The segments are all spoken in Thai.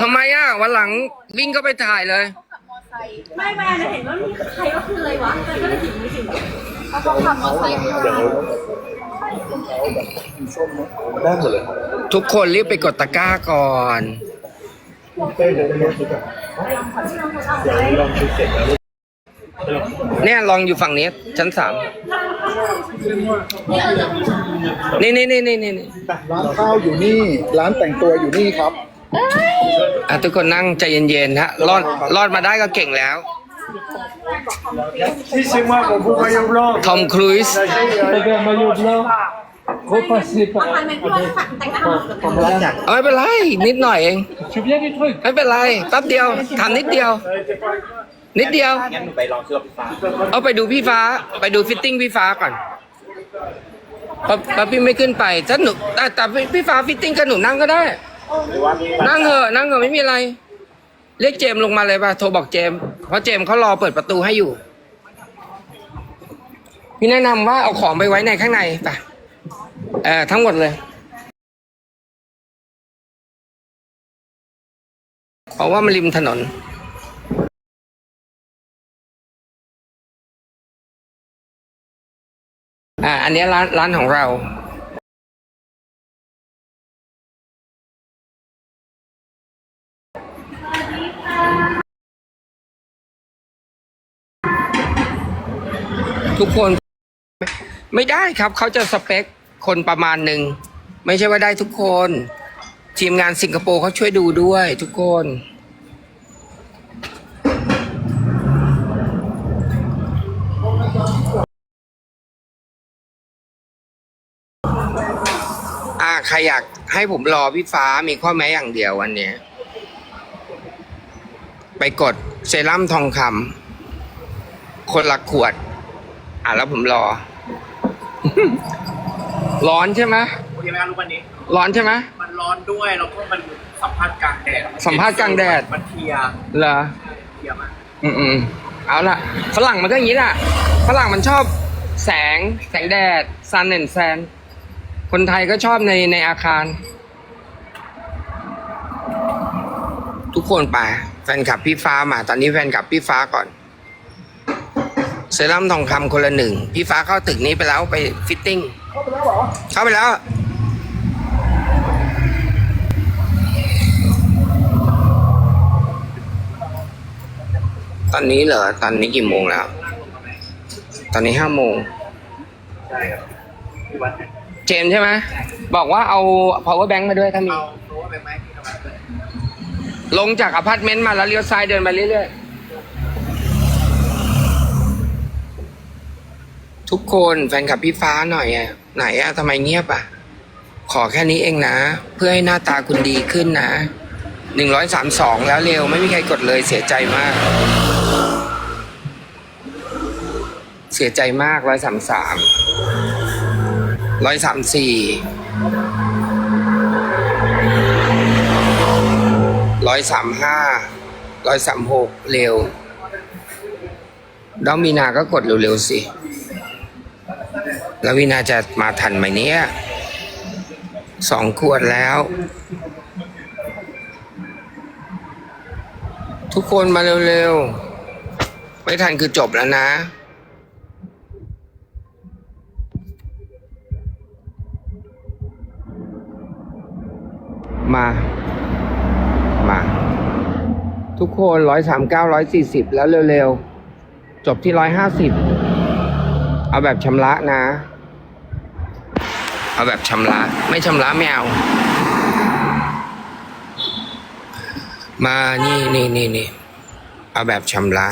ทำไมอะวันหลังวิ่งก็ไปถ่ายเลย ไม่แม่เห็นว่ามีใครก็คืออะไรวะแต่ก็เลยถึงไม่ถึงเขาก็ขับมอเตอร์ไซค์มาได้หมดเลยทุกคนรีบไปกดตะกร้าก่อน เต้นเลยไม่คิดอะลองคิดเสร็จแล้วเนี่ยลองอยู่ฝั่งนี้ชั้นสามนี่นี่นี่นี่นี่นี่ร้านข้าวอยู่นี่ ร้านแต่งตัวอยู่นี่ครับ อะทุกคนนั่งใจเย็นๆฮะรอดรอดมาได้ก็เก่งแล้วที่ซิมาผมพูดมาอยู่รอบทอมครูซแต่มาอยู่รอบโคปัสซิปทำไมแม่พี่ว่าแต่งหน้าเหมือนกันผมรักจากเอาไม่เป็นไร นิดหน่อยเองชุบยังกี่ถ้วยไม่เป็นไรแป๊บเดียวทำนิดเดียว นิดเดียว งั้นหนูไปลองเสื้อพี่ฟ้าเอาไปดูพี่ฟ้า ไปดูฟิตติ้งพี่ฟ้าก่อนเพราะเพราะพี่ไม่ขึ้นไปถ้าหนูแต่แต่พี่ฟ้าฟิตติ้งกับหนูนั่งก็ได้ หรือว่าพี่นั่งเหอะนั่งเหอะไม่มีอะไร เรียกเจมส์ลงมาเลยป่ะโทรบอกเจมส์เพราะเจมส์เขารอเปิดประตูให้อยู่ พี่แนะนำว่าเอาของไปไว้ในข้างในไปเออทั้งหมดเลย เพราะว่ามันริมถนน อ่า อันเนี้ยร้านร้านของเรา ทุกคนไม่ได้ครับเขาจะสเปคคนประมาณหนึ่ง ไม่ใช่ว่าได้ทุกคน ทีมงานสิงคโปร์เขาช่วยดูด้วยทุกคน อ่าใครอยากให้ผมรอพี่ฟ้ามีข้อแม้อย่างเดียววันนี้ ไปกดเซรั่มทองคำคนละขวด อะแล้วผมรอ ร้อนใช่ไหมโอเคไหมครับลูกวันนี้ ร้อนใช่ไหมมันร้อนด้วยแล้วก็มันสัมผัสกลางแดดสัมภาษณ์กลางแดดมันเพลียเหรอเพลียมากอืมอืมเอาละฝรั่งมันก็อย่างนี้แหละฝรั่งมันชอบแสงแสงแดดซันเน d แซนคนไทยก็ชอบในในอาคาร ทุกคนไป แฟนคลับพี่ฟ้ามา ตอนนี้แฟนคลับพี่ฟ้าก่อน เซรั่มทองคำคนละหนึ่ง พี่ฟ้าเข้าตึกนี้ไปแล้วไปฟิตติ้ง เข้าไปแล้วตอนนี้เหรอ ตอนนี้กี่โมงแล้ว ตอนนี้ห้าโมงใช่ครับพี่วัดเนี่ยเจมส์ใช่ไหม บอกว่าเอา power bank มาด้วยถ้ามี เอารู้ว่าเป็นไหมพี่ทำไมด้วย ลงจากอพาร์ตเมนต์มาแล้วเลี้ยวซ้ายเดินไปเรื่อยๆ ทุกคนแฟนคลับพี่ฟ้าหน่อยอะไหนอะทำไมเงียบอะขอแค่นี้เองนะ เพื่อให้หน้าตาคุณดีขึ้นนะหนึ่งร้อยสามสองแล้วเร็วไม่มีใครกดเลยเสียใจมาก เสียใจมากร้อยสามสามร้อยสามสี่ร้อยสามห้าร้อยสามหกเร็วน้อมีนาก็กดเร็วๆสิ แล้ววินาจะมาทันไหมเนี่ยสองขวดแล้ว ทุกคนมาเร็วๆ ไม่ทันคือจบแล้วนะมา มา ทุกคนร้อยสามเก้าร้อยสี่สิบแล้วเร็ว ๆ จบที่ร้อยห้าสิบ เอาแบบชำระนะ เอาแบบชำระ ไม่ชำระไม่เอา มานี่นี่นี่นี่เอาแบบชำระ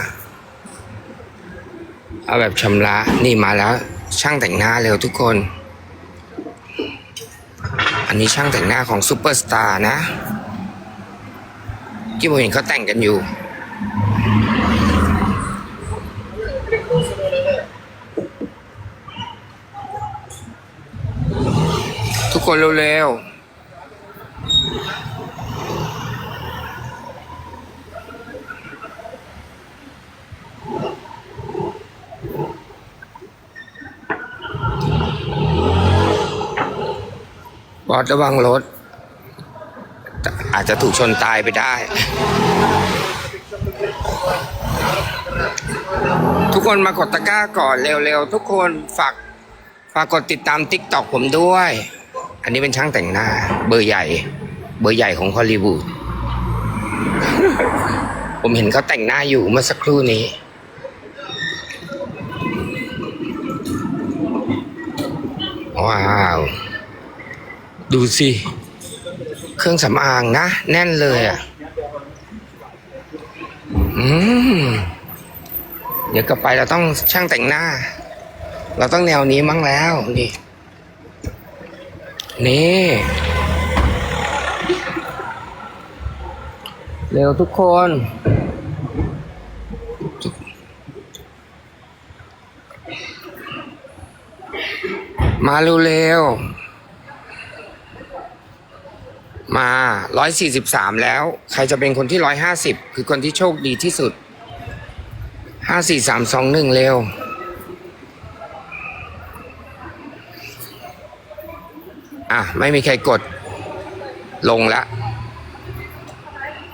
เอาแบบชำระ นี่มาแล้ว ช่างแต่งหน้าเร็วทุกคน อันนี้ช่างแต่งหน้าของซูเปอร์สตาร์นะ ที่ผมเห็นเขาแต่งกันอยู่ คนเร็วๆบอสระวังรถ อาจจะถูกชนตายไปได้ ทุกคนมากดตะกร้าก่อนเร็วๆ ทุกคนฝากฝากกดติดตามติ๊กต็อกผมด้วย อันนี้เป็นช่างแต่งหน้า เบอร์ใหญ่ เบอร์ใหญ่ของฮอลลีวูดผมเห็นเขาแต่งหน้าอยู่เมื่อสักครู่นี้ ว้าว ดูสิ เครื่องสำอางนะ แน่นเลยอะ อืม เดี๋ยวกลับไปเราต้องช่างแต่งหน้า เราต้องแนวนี้มั้งแล้วนี่ นี่ เร็วทุกคน มาเร็วๆ มาร้อยสี่สิบสามแล้ว ใครจะเป็นคนที่ร้อยห้าสิบคือคนที่โชคดีที่สุดห้าสี่สามสองหนึ่งเร็ว อะ ไม่มีใครกด ลงละ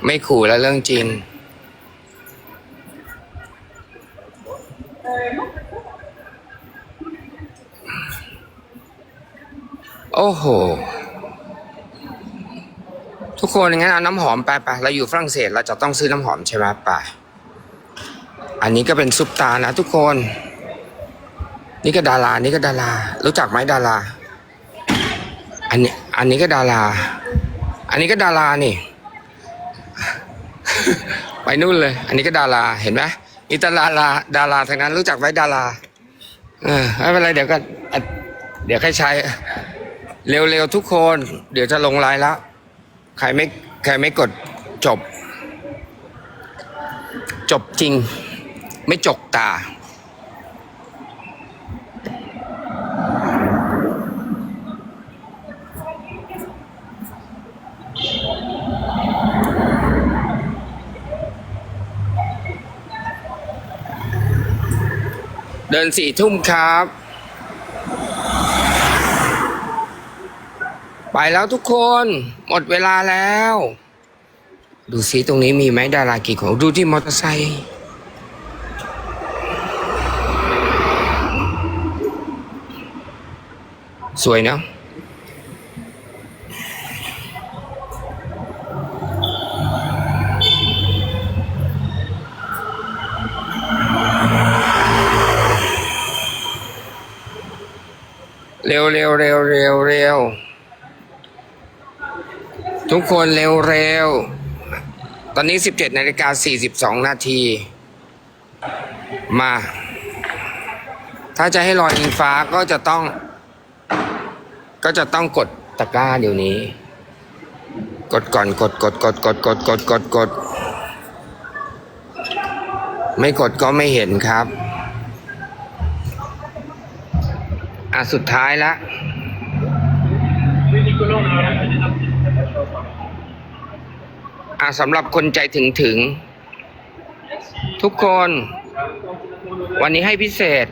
ไม่ขู่แล้วเรื่องจริง โอ้โห ทุกคนงั้นเอาน้ำหอมไปไปเราอยู่ฝรั่งเศสเราจะต้องซื้อน้ำหอมใช่ไหมไป อันนี้ก็เป็นซุปตานะทุกคน นี่ก็ดารา นี่ก็ดารา รู้จักไหมดารา อันนี้ก็ดารา อันนี้ก็ดารานี่ ไปนู่นเลย อันนี้ก็ดาราเห็นไหมนี่ดาราดาราทางนั้นรู้จักไหมดาราเออไม่เป็นไรเดี๋ยวก็เดี๋ยวใครใช้เร็วๆทุกคน เดี๋ยวจะลงไลน์แล้วใครไม่ใครไม่กดจบ จบจริง ไม่จกตา เดินสี่ทุ่มครับ ไปแล้วทุกคน หมดเวลาแล้ว ดูซิตรงนี้มีไหมดารากี่คนดูที่มอเตอร์ไซค์สวยเนาะ เร็วเร็วเร็วเร็วเร็วทุกคนเร็วเร็วตอนนี้17นาฬิกา42นาที มา ถ้าจะให้ลอยอิงฟ้าก็จะต้อง ก็จะต้องกดตะกร้าเดี๋ยวนี้ กดก่อนกดกดกดกดกดกดกดกด ไม่กดก็ไม่เห็นครับ อะ สุดท้ายละ อะสำหรับคนใจถึงถึง ทุกคน วันนี้ให้พิเศษ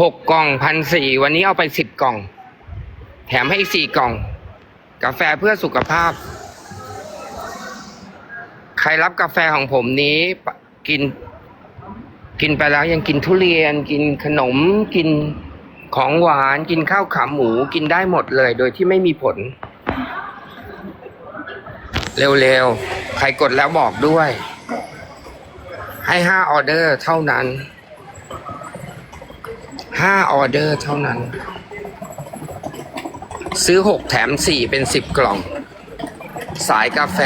หกกล่องพันสี่วันนี้เอาไปสิบกล่อง แถมให้อีกสี่กล่อง กาแฟเพื่อสุขภาพ ใครรับกาแฟของผมนี้กิน กินไปแล้วยังกินทุเรียน กินขนม กินของหวาน กินข้าวขาหมู กินได้หมดเลย โดยที่ไม่มีผล เร็วๆ ใครกดแล้วบอกด้วย ให้ห้าออเดอร์เท่านั้นห้าออเดอร์เท่านั้น ซื้อหกแถมสี่เป็นสิบกล่อง สายกาแฟ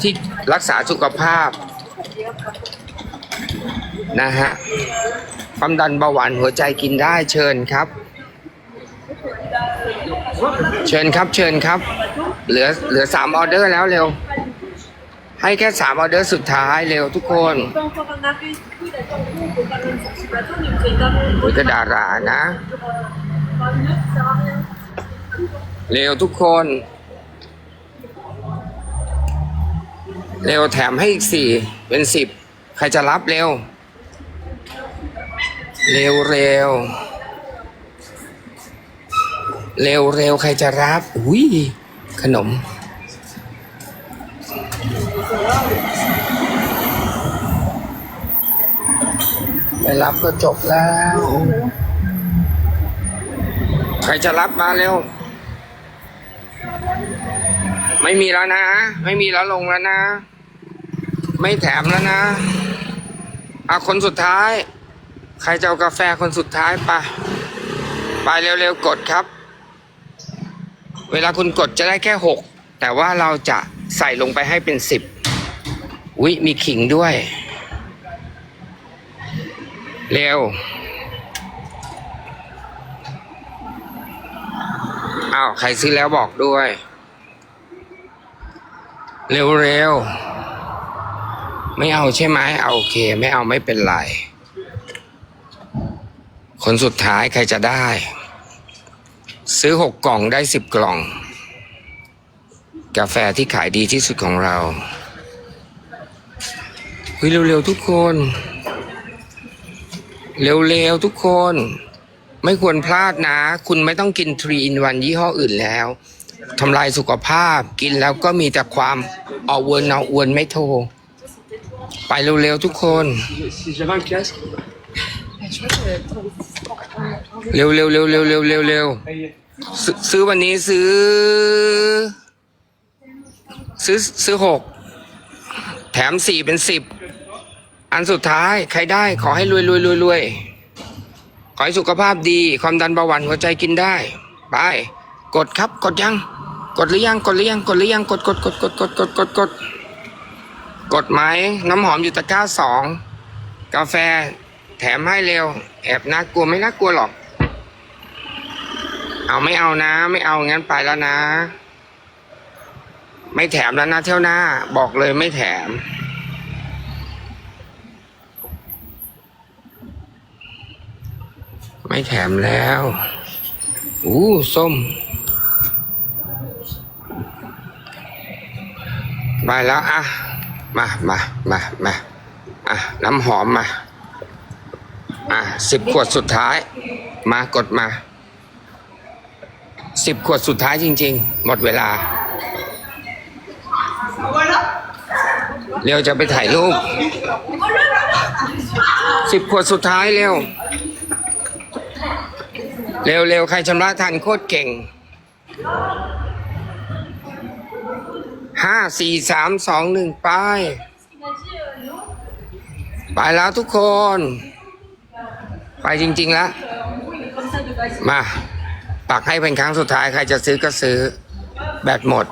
ที่รักษาสุขภาพ นะฮะความดันเบาหวานหัวใจกินได้เชิญครับ เชิญครับเชิญครับ เหลือเหลือสามออเดอร์แล้วเร็ว ให้แค่สามออเดอร์สุดท้ายเร็วทุกคนต้องเข้ากันนะดกันเป็นสิบแล้วต้องอยู่กันโอ้ยก็ดารานะ เร็วทุกคน เร็วแถมให้อีกสี่เป็นสิบใครจะรับเร็ว เร็วเร็วเร็วเร็วใครจะรับ อุ้ยขนม ไปรับก็จบแล้ว ใครจะรับมาเร็ว ไม่มีแล้วนะ ไม่มีแล้วลงแล้วนะ ไม่แถมแล้วนะเอาคนสุดท้าย ใครจะเอากาแฟคนสุดท้ายไปไปเร็วๆกดครับ เวลาคุณกดจะได้แค่หกแต่ว่าเราจะใส่ลงไปให้เป็นสิบอุ๊ยมีขิงด้วย เร็วอ้าวใครซื้อแล้วบอกด้วย เร็วๆ ไม่เอาใช่ไหมเอาโอเค ไม่เอาไม่เป็นไร คนสุดท้ายใครจะได้ ซื้อหกกล่องได้สิบกล่อง กาแฟที่ขายดีที่สุดของเราเฮ้ยเร็วๆทุกคน เร็วๆทุกคน ไม่ควรพลาดนะ คุณไม่ต้องกินทรีอินวันยี่ห้ออื่นแล้วทำลายสุขภาพกินแล้วก็มีแต่ความเอาเวินเอาอวนไม่โทรไปเร็วๆทุกคน Si j'avais un casque, เร็วเร็วเร็วเร็วเร็วเร็วซื้อซื้อวันนี้ซื้อ ซื้อซื้อหกแถมสี่เป็นสิบอันสุดท้ายใครได้ขอให้รวยรวยรวยรวยขอให้สุขภาพดี ความดันเบาหวานหัวใจกินได้ ไป กดครับ กดยัง กดหรือยัง กดหรือยัง กดหรือยัง กดกดกดกดกดกดกดกดกดไหมน้ำหอมอยู่ตะกร้าสองกาแฟ แถมให้เร็ว แอบน่ากลัวไม่น่ากลัวหรอก เอาไม่เอานะ ไม่เอางั้นไปแล้วนะ ไม่แถมแล้วนะเที่ยวหน้า บอกเลยไม่แถม ไม่แถมแล้วอู้ส้มไปแล้วอะ มามามามาอะ น้ำหอมมา สิบขวดสุดท้าย มากดมาสิบขวดสุดท้ายจริง ๆ หมดเวลา เร็วจะไปถ่ายรูปสิบขวดสุดท้ายเร็ว เร็วเร็วใครชำระทันโคตรเก่งห้าสี่สามสองหนึ่งไป ไปแล้วทุกคน ไปจริง ๆ แล้ว มา ปักให้เป็นครั้งสุดท้าย ใครจะซื้อก็ซื้อ แบตหมด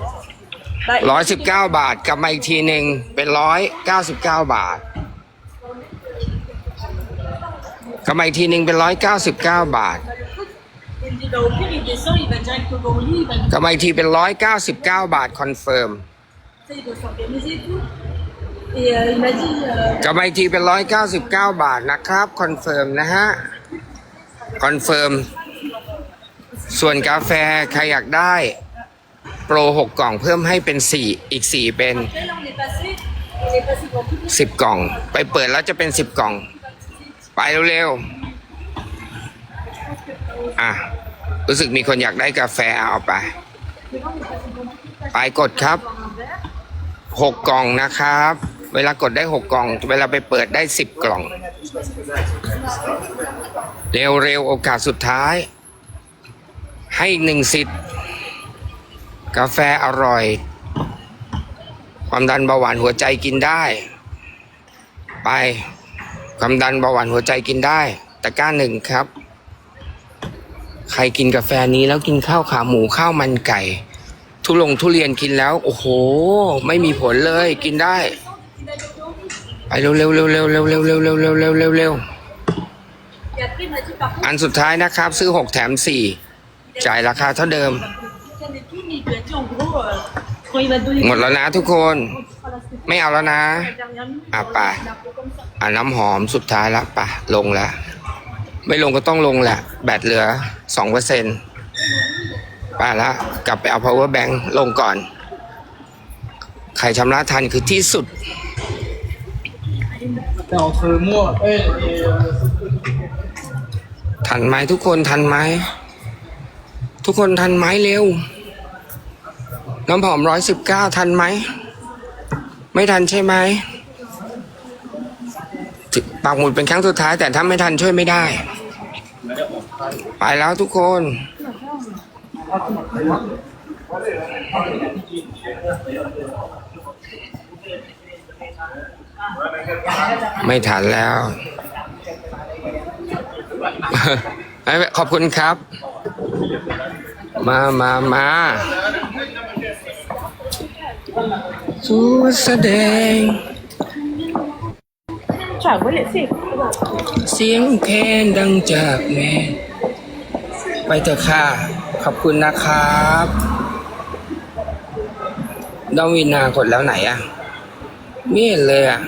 ร้อยสิบเก้าบาท กลับมาอีกทีหนึ่งเป็นร้อยเก้าสิบเก้าบาท กลับมาอีกทีหนึ่งเป็นร้อยเก้าสิบเก้าบาท กลับมาอีกทีเป็นร้อยเก้าสิบเก้าบาทคอนเฟิร์ม กับมาอีกทีเป็นร้อยเก้าสิบเก้าบาทนะครับ คอนเฟิร์มนะฮะ คอนเฟิร์ม ส่วนกาแฟใครอยากได้ โปรหกกล่องเพิ่มให้เป็นสี่อีกสี่เป็นสิบกล่อง ไปเปิดแล้วจะเป็นสิบกล่อง ไปเร็วๆ อะ รู้สึกมีคนอยากได้กาแฟเอาไป ไปกดครับหกกล่องนะครับ เวลากดได้หกกล่อง เวลาไปเปิดได้สิบกล่อง เร็วๆโอกาสสุดท้าย ให้หนึ่งสิทธิ์กาแฟอร่อย ความดันเบาหวานหัวใจกินได้ ไปความดันเบาหวานหัวใจกินได้ตะก้าหนึ่งครับ ใครกินกาแฟนี้แล้วกินข้าวขาหมูข้าวมันไก่ ทุลงทุเรียนกินแล้ว โอ้โห ไม่มีผลเลยกินได้ ไปเร็วเร็วเร็วเร็วเร็วเร็วเร็วเร็วเร็วเร็วเร็วเร็ว Et après, il m'a dit, par contre, อันสุดท้ายนะครับ ซื้อหกแถมสี่จ่ายราคาเท่าเดิม il et tout, mais il lui a dit, en gros, euh, quand il va te donner หมดแล้วนะทุกคน quand tu feras la semaine, ไม่เอาแล้วนะ la dernière minute, Ah, euh, pas. il est un peu comme ça. อะน้ำหอมสุดท้ายละปะลงแล้วไม่ลงก็ต้องลงแหละ แบตเหลือสองเปอร์เซ็นต์ไปละกลับไปเอา power bank ลงก่อน ใครชำระทันคือที่สุด entre moi et ทันไหมทุกคนทันไหมทุกคนทันไหมเร็ว น้ำหอมร้อยสิบเก้าทันไหม ไม่ทันใช่ไหมปากหมุดเป็นครั้งสุดท้าย แต่ถ้าไม่ทันช่วยไม่ได้ ไปแล้วทุกคน ไม่ทันแล้วไม่เป็นขอบคุณครับ มามามาสู้แสดงฉากไม่เล็สิ เสียงแคนดังจากแม่ไปเถอะค่ะ ขอบคุณนะครับดอมวินากดแล้วไหนอะ ไม่เห็นเลยอะ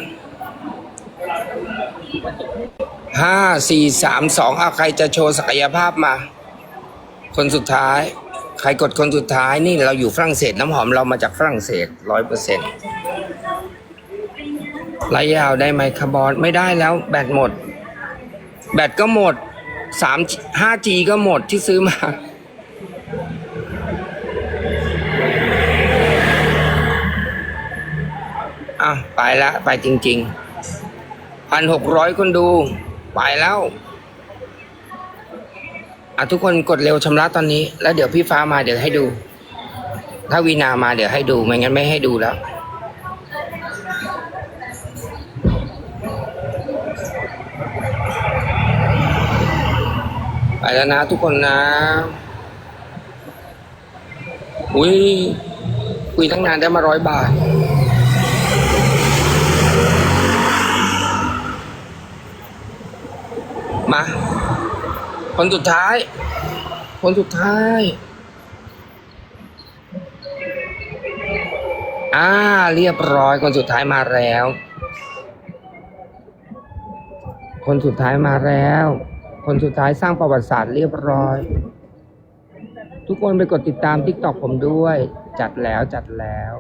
ห้าสี่สามสองเอาใครจะโชว์ศักยภาพมา คนสุดท้าย ใครกดคนสุดท้ายนี่เราอยู่ฝรั่งเศสน้ำหอมเรามาจากฝรั่งเศสร้อยเปอร์เซ็นต์ไล่ยาวได้ไหมคาร์บอนไม่ได้แล้ว แบตหมด แบตก็หมดสามห้าจีก็หมดที่ซื้อมา อะไปละไปจริงๆพันหกร้อยคนดู ไปแล้ว อะทุกคนกดเร็วชำระตอนนี้ แล้วเดี๋ยวพี่ฟ้ามาเดี๋ยวให้ดู ถ้าวีนามาเดี๋ยวให้ดู ไม่งั้นไม่ให้ดูแล้วไปแล้วนะทุกคนนะ อุ้ยคุยตั้งนานได้มาร้อยบาท คนสุดท้าย คนสุดท้าย อ่า เรียบร้อย คนสุดท้ายมาแล้ว คนสุดท้ายมาแล้ว คนสุดท้ายสร้างประวัติศาสตร์เรียบร้อย ทุกคนไปกดติดตาม t ิ k t o k ผมด้วย จัดแล้วจัดแล้ว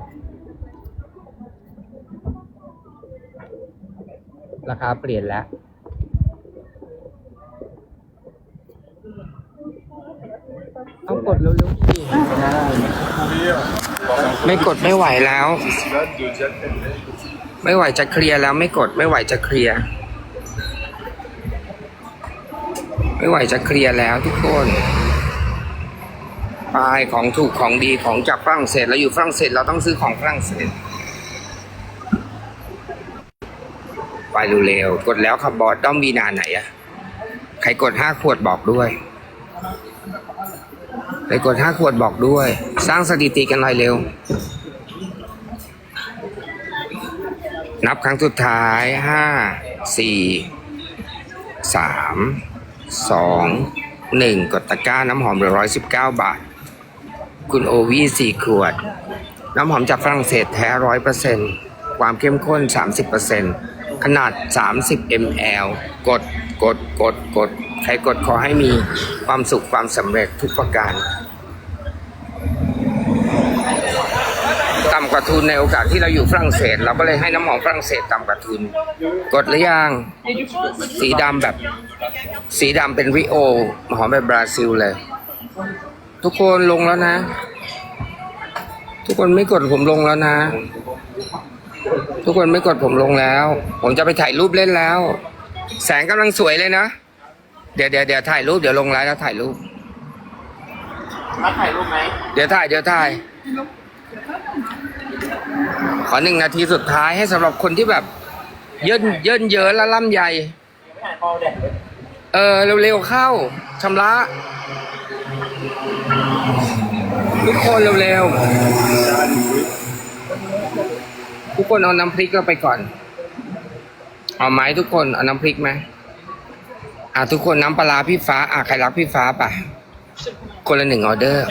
ราคาเปลี่ยนแล้ว เอากดเร็วๆสิไม่กดไม่ไหวแล้ว ไม่ไหวจะเคลียร์แล้วไม่กดไม่ไหวจะเคลียร์ไม่ไหวจะเคลียร์แล้วทุกคนปลายของถูกของดีของจากฝรั่งเศสเราอยู่ฝรั่งเศสเราต้องซื้อของฝรั่งเศสไปเร็วๆกดแล้วครับบอสด้องมีนาไหนอะใครกดห้าขวดบอกด้วย ใครกดห้าขวดบอกด้วย สร้างสถิติกันหน่อยเร็ว นับครั้งสุดท้ายห้าสี่สามสองหนึ่งกดตะกร้าน้ำหอมเหลือร้อยสิบเก้าบาท คุณโอวีสี่ขวด น้ำหอมจากฝรั่งเศสแท้ร้อยเปอร์เซ็นความเข้มข้นสามสิบเปอร์เซ็น ขนาดสามสิบ ml กด กด กด กด ใครกดขอให้มีความสุขความสำเร็จทุกประการ ต่ำกว่าทุนในโอกาสที่เราอยู่ฝรั่งเศส เราก็เลยให้น้ำหอมฝรั่งเศสต่ำกว่าทุน กดหรือยัง สีดำแบบ สีดำเป็นริโอ หอมแบบบราซิลเลย ทุกคนลงแล้วนะ ทุกคนไม่กดผมลงแล้วนะ ทุกคนไม่กดผมลงแล้ว ผมจะไปถ่ายรูปเล่นแล้ว แสงกำลังสวยเลยนะ เดี๋ยวเดี๋ยวเดี๋ยวถ่ายรูปเดี๋ยวลงไลน์แล้วถ่ายรูปมาถ่ายรูปไหมเดี๋ยวถ่ายเดี๋ยวถ่าย ขอหนึ่งนาทีสุดท้ายให้สำหรับคนที่แบบเยินเยินเยอะและล่ำใหญ่ถ่ายคอแดดเลยเออเร็วๆเข้าชำระทุกคนเร็วๆ ทุกคนเอาน้ำพริกเราไปก่อน เอาไหมทุกคนเอาน้ำพริกไหมอะทุกคนน้ำปลาพี่ฟ้า อะใครรักพี่ฟ้าป่ะ คนละหนึ่งออเดอร์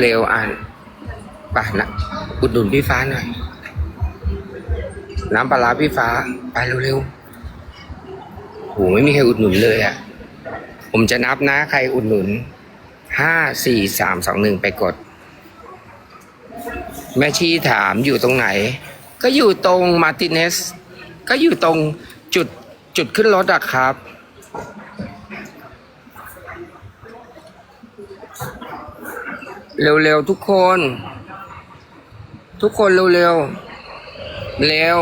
เร็วๆอ่านป่ะนะอุดหนุนพี่ฟ้าหน่อย น้ำปลาร้าพี่ฟ้า ไปเร็วๆโหไม่มีใครอุดหนุนเลยอะ ผมจะนับนะใครอุดหนุนห้าสี่สามสองหนึ่งไปกด แม่ชีถามอยู่ตรงไหน ก็อยู่ตรงมาร์ติเนส ก็อยู่ตรงจุดจุดขึ้นรถอะครับ เร็วๆทุกคน ทุกคนเร็วๆเร็ว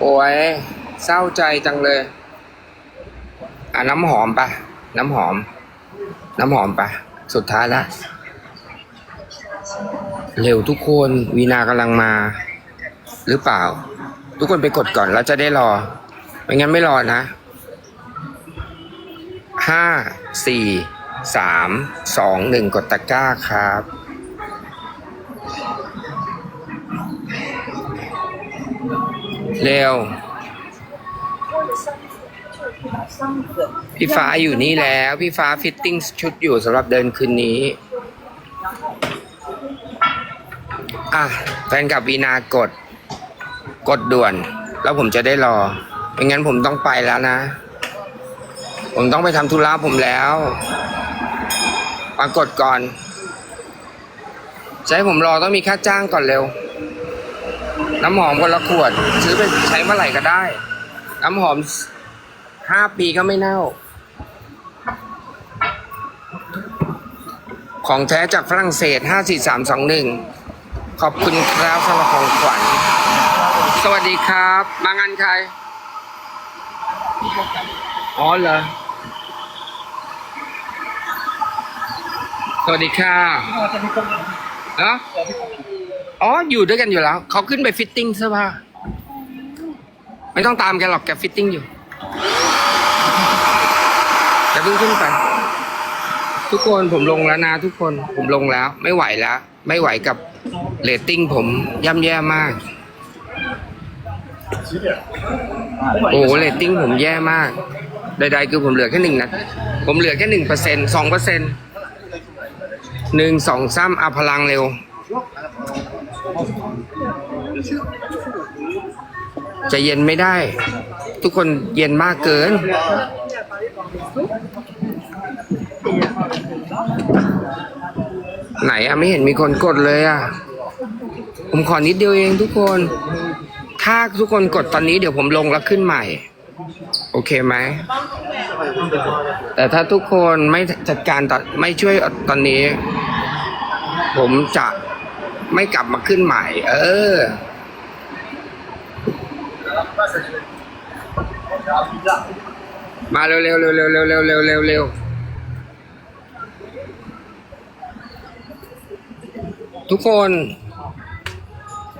โอ้ยเศร้าใจจังเลย อะน้ำหอมปะน้ำหอม น้ำหอมปะ สุดท้ายละเร็วทุกคนวีนากำลังมา หรือเปล่า ทุกคนไปกดก่อนแล้วจะได้รอ ไม่งั้นไม่รอนะห้าสี่สามสองหนึ่งกดตะกร้าครับเร็ว พี่ฟ้าอยู่นี่แล้ว พี่ฟ้าฟิตติ้งชุดอยู่สำหรับเดินคืนนี้ อะแฟนกับวีนากด กดด่วน แล้วผมจะได้รอไม่งั้นผมต้องไปแล้วนะ ผมต้องไปทำธุระผมแล้วมากดก่อนจะให้ผมรอต้องมีค่าจ้างก่อนเร็ว น้ำหอมคนละขวด ซื้อไปใช้เมื่อไหร่ก็ได้ น้ำหอม ห้าปีก็ไม่เน่า ของแท้จากฝรั่งเศสห้าสี่สามสองหนึ่งขอบคุณครับสำหรับของขวัญ สวัสดีครับ มางานใคร อ๋อเหรอ สวัสดีค่ะเนาะอ๋อ อยู่ด้วยกันอยู่แล้ว เขาขึ้นไปฟิตติ้งเสื้อผ้าไม่ต้องตามแกหรอกแกฟิตติ้งอยู่ แกเพิ่งขึ้นไป ทุกคนผมลงแล้วนะทุกคนผมลงแล้ว ไม่ไหวแล้ว ไม่ไหวกับเรตติ้งผมย่ำแย่มาก โอ้โหเรตติ้งผมแย่มาก ใดๆคือผมเหลือแค่หนึ่งนะผมเหลือแค่หนึ่งเปอร์เซ็นสองเปอร์เซ็นหนึ่งสองสามเอาพลังเร็วจะเย็นไม่ได้ ทุกคนเย็นมากเกิน ไหนอะไม่เห็นมีคนกดเลยอะผมขอนิดเดียวเองทุกคน ถ้าทุกคนกดตอนนี้เดี๋ยวผมลงแล้วขึ้นใหม่ โอเคไหม แต่ถ้าทุกคนไม่จัดการตอนไม่ช่วยตอนนี้ ผมจะไม่กลับมาขึ้นใหม่ เออ มาเร็วเร็วเร็วเร็วเร็วเร็วเร็วเร็วเร็วทุกคน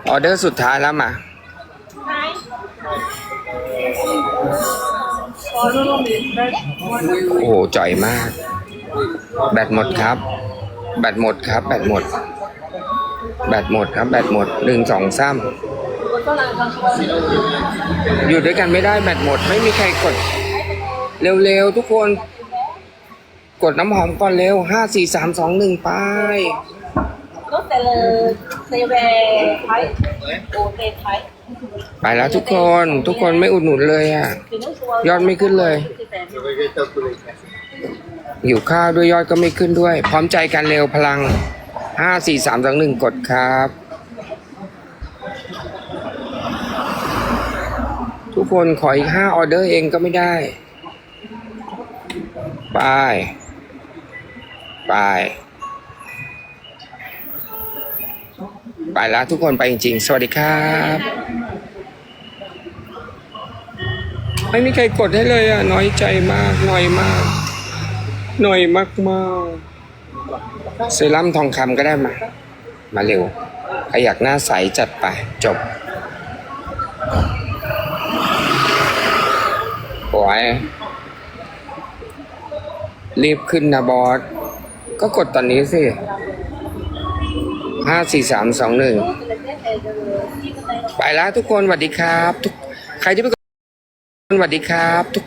ออเดอร์สุดท้ายแล้วมาโอ้โหจ่อยมาก แบตหมดครับ แบตหมดครับ แบตหมด แบตหมดครับ แบตหมดหนึ่งสองสามอยู่ด้วยกันไม่ได้แบตหมด ไม่มีใครกด เร็วๆ ทุกคน กดน้ำหอมก่อนเร็วห้าสี่สามสองหนึ่งไปก็แต่เลยเซเวไทยโอเตไทยไปแล้วทุกคนทุกคนไม่อุดหนุนเลยอะยอดไม่ขึ้นเลยอยู่ข้าวด้วยยอดก็ไม่ขึ้นด้วย พร้อมใจกันเร็วพลังห้าสี่สามสองหนึ่งกดครับ ทุกคนขออีกห้าออเดอร์เองก็ไม่ได้ ไป ไป ไปแล้วทุกคนไปจริง ๆ สวัสดีครับ ไม่มีใครกดให้เลยอะ น้อยใจมากน่อยมากหน่อยมากมากเซรั่มทองคำก็ได้มา มาเร็วใครอยากหน้าใสจัดไป จบโอ้ย รีบขึ้นนะบอส ก็กดตอนนี้สิห้าสี่สามสองหนึ่งไปแล้วทุกคนสวัสดีครับทุกใครที่ไปกดสวัสดีครับทุก